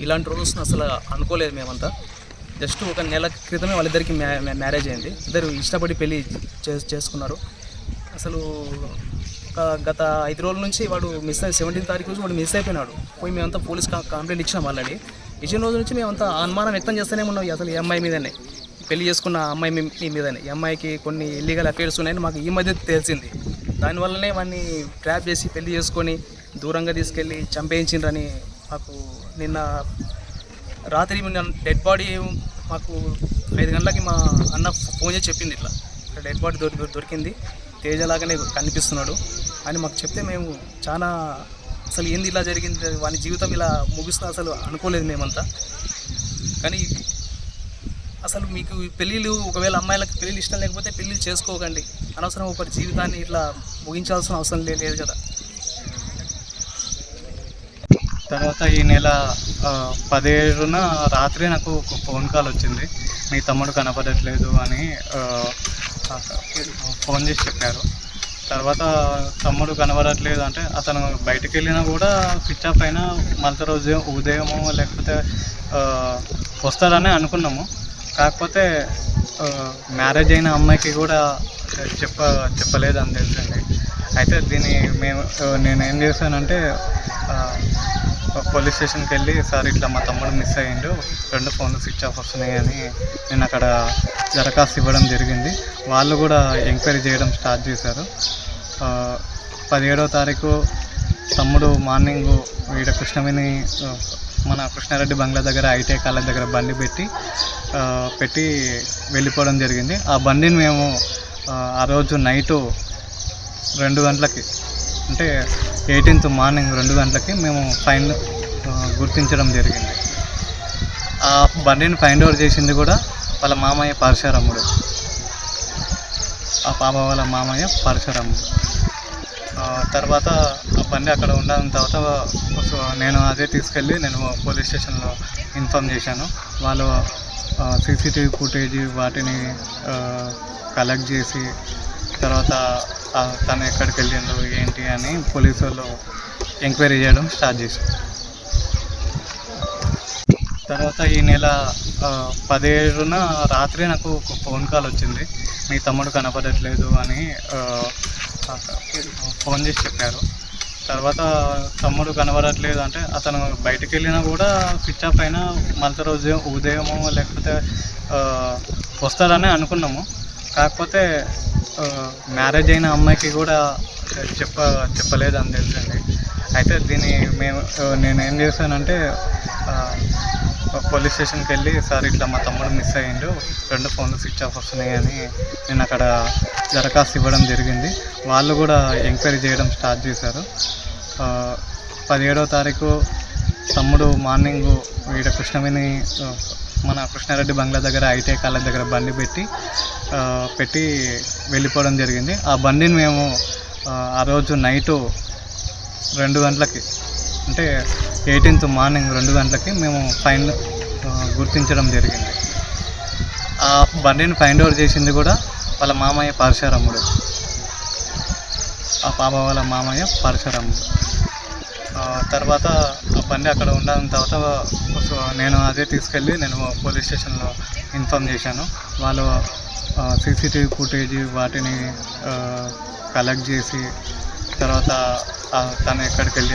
ఇలాంటి రోజు అసలు అనుకోలేదు మేమంతా. జస్ట్ ఒక నెల క్రితమే వాళ్ళిద్దరికి మ్యా మ్యారేజ్ అయింది. ఇద్దరు ఇష్టపడి పెళ్ళి చే- చేసుకున్నారు. అసలు ఒక గత ఐదు రోజుల నుంచి వాడు మిస్ అయ్యి సెవెంటీన్ తారీఖు నుంచి వాడు మిస్ అయిపోయినాడు. పోయి మేమంతా పోలీస్ కా- కంప్లైంట్ ఇచ్చినాం ఆల్రెడీ ఇచ్చిన రోజు నుంచి మేమంతా అనుమానం వ్యక్తం చేస్తూనే ఉన్నాం. అసలు ఈ అమ్మాయి మీదనే. పెళ్ళి చేసుకున్న అమ్మాయి మీ మీదనే. ఈ అమ్మాయికి కొన్ని ఇల్లీగల్ అఫేర్స్ ఉన్నాయని మాకు ఈ మధ్య తెలిసింది. దానివల్లనే వాడిని ట్రాప్ చేసి పెళ్ళి చేసుకొని దూరంగా తీసుకెళ్ళి చంపేయించిండ్రని మాకు నిన్న రాత్రి డెడ్ బాడీ మాకు ఐదు గంటలకి మా అన్న ఫోన్ చేసి చెప్పింది ఇట్లా. డెడ్ బాడీ దొరి దొరికింది. తేజలాగానే కనిపిస్తున్నాడు. అని మాకు చెప్తే మేము చాలా అసలు ఏంది ఇలా జరిగింది? వాని జీవితం ఇలా ముగుస్తా అసలు అనుకోలేదు మేమంతా. కానీ అసలు మీకు పెళ్ళిళ్ళు ఒకవేళ అమ్మాయిలకు పెళ్ళిళ్ళు ఇష్టం లేకపోతే పెళ్ళిళ్ళు చేసుకోకండి. అనవసరం ఒకటి జీవితాన్ని ఇట్లా ముగించాల్సిన అవసరం లేదు కదా. తర్వాత ఈ నెల పదిహేడున రాత్రి నాకు ఒక ఫోన్ కాల్ వచ్చింది. మీ తమ్ముడు కనపడట్లేదు అని ఫోన్ చేసి చెప్పారు. తర్వాత తమ్ముడు కనబడట్లేదు అంటే అతను బయటకు వెళ్ళినా కూడా స్విచ్ ఆఫ్ అయినా మళ్ళీ రోజు ఉదయము లేకపోతే వస్తాడని అనుకున్నాము. కాకపోతే మ్యారేజ్ అయిన అమ్మాయికి కూడా చెప్ప చెప్పలేదు అని తెలుసండి అయితే దీన్ని మేము నేను ఏం చేశానంటే పోలీస్ స్టేషన్కి వెళ్ళి సార్ ఇట్లా మా తమ్ముడు మిస్ అయ్యిండు. రెండు ఫోన్లు స్విచ్ ఆఫ్ వస్తున్నాయి అని నేను అక్కడ దరఖాస్తు ఇవ్వడం జరిగింది. వాళ్ళు కూడా ఎంక్వైరీ చేయడం స్టార్ట్ చేశారు. పదిహేడవ తారీఖు తమ్ముడు మార్నింగ్ వీడ కృష్ణవేణి మన కృష్ణారెడ్డి బంగ్లా దగ్గర ఐటీఐ కాలేజ్ దగ్గర బండి పెట్టి పెట్టి వెళ్ళిపోవడం జరిగింది. ఆ బండిని మేము ఆ రోజు నైటు రెండు గంటలకి అంటే ఎయిటీన్త్ మార్నింగ్ రెండు గంటలకి మేము ఫైన్ గుర్తించడం జరిగింది. ఆ బండిని ఫైండ్ అవుట్ చేసింది కూడా వాళ్ళ మామయ్య పరశురాముడు. ఆ పాప వాళ్ళ మామయ్య పరశురాముడు. తర్వాత ఆ బండి అక్కడ ఉండడం తర్వాత నేను అదే తీసుకెళ్ళి నేను పోలీస్ స్టేషన్లో ఇన్ఫామ్ చేశాను. వాళ్ళు సీసీటీవీ ఫుటేజ్ వాటిని కలెక్ట్ చేసి తర్వాత తను ఎక్కడికి వెళ్ళిండు ఏంటి అని పోలీసు వాళ్ళు ఎంక్వైరీ చేయడం స్టార్ట్ చేశారు. తర్వాత ఈ నెల పదిహేడున రాత్రి నాకు ఒక ఫోన్ కాల్ వచ్చింది. మీ తమ్ముడు కనపడట్లేదు అని ఫోన్ చేసి చెప్పారు. తర్వాత తమ్ముడు కనబడట్లేదు అంటే అతను బయటకు వెళ్ళినా కూడా స్విచ్ ఆఫ్ అయినా మళ్ళీ రోజు ఉదయము లేకపోతే వస్తాడని అనుకున్నాము. కాకపోతే మ్యారేజ్ అయిన అమ్మాయికి కూడా చెప్ప చెప్పలేదు అని తెలిసింది అయితే దీన్ని మేము నేను ఏం చేశానంటే పోలీస్ స్టేషన్కి వెళ్ళి సార్ ఇట్లా మా తమ్ముడు మిస్ అయ్యిండు. రెండు ఫోన్లు స్విచ్ ఆఫ్ వస్తున్నాయి అని నేను అక్కడ దరఖాస్తు ఇవ్వడం జరిగింది. వాళ్ళు కూడా ఎంక్వైరీ చేయడం స్టార్ట్ చేశారు. పదిహేడవ తారీఖు తమ్ముడు మార్నింగ్ ఈడ కృష్ణవేణి మన కృష్ణారెడ్డి బంగ్లా దగ్గర ఐటీ కాలేజ్ దగ్గర బండి పెట్టి పెట్టి వెళ్ళిపోవడం జరిగింది. ఆ బండిని మేము ఆ, రోజు నైటు రెండు గంటలకి అంటే ఎయిటీన్త్ మార్నింగ్ రెండు గంటలకి మేము ఫైన్ గుర్తించడం జరిగింది. ఆ బండిని ఫైండ్ అవుట్ చేసింది కూడా వాళ్ళ మామయ్య పరశురాముడు ఆ పాప వాళ్ళ మామయ్య పరశురాముడు తర్వాత బండి అక్కడ ఉండడం తర్వాత నేను అదే తీసుకెళ్ళి నేను పోలీస్ స్టేషన్లో ఇన్ఫామ్ చేశాను. వాళ్ళు సీసీటీవీ ఫుటేజ్ వాటిని కలెక్ట్ చేసి తర్వాత తను ఎక్కడికి వెళ్ళి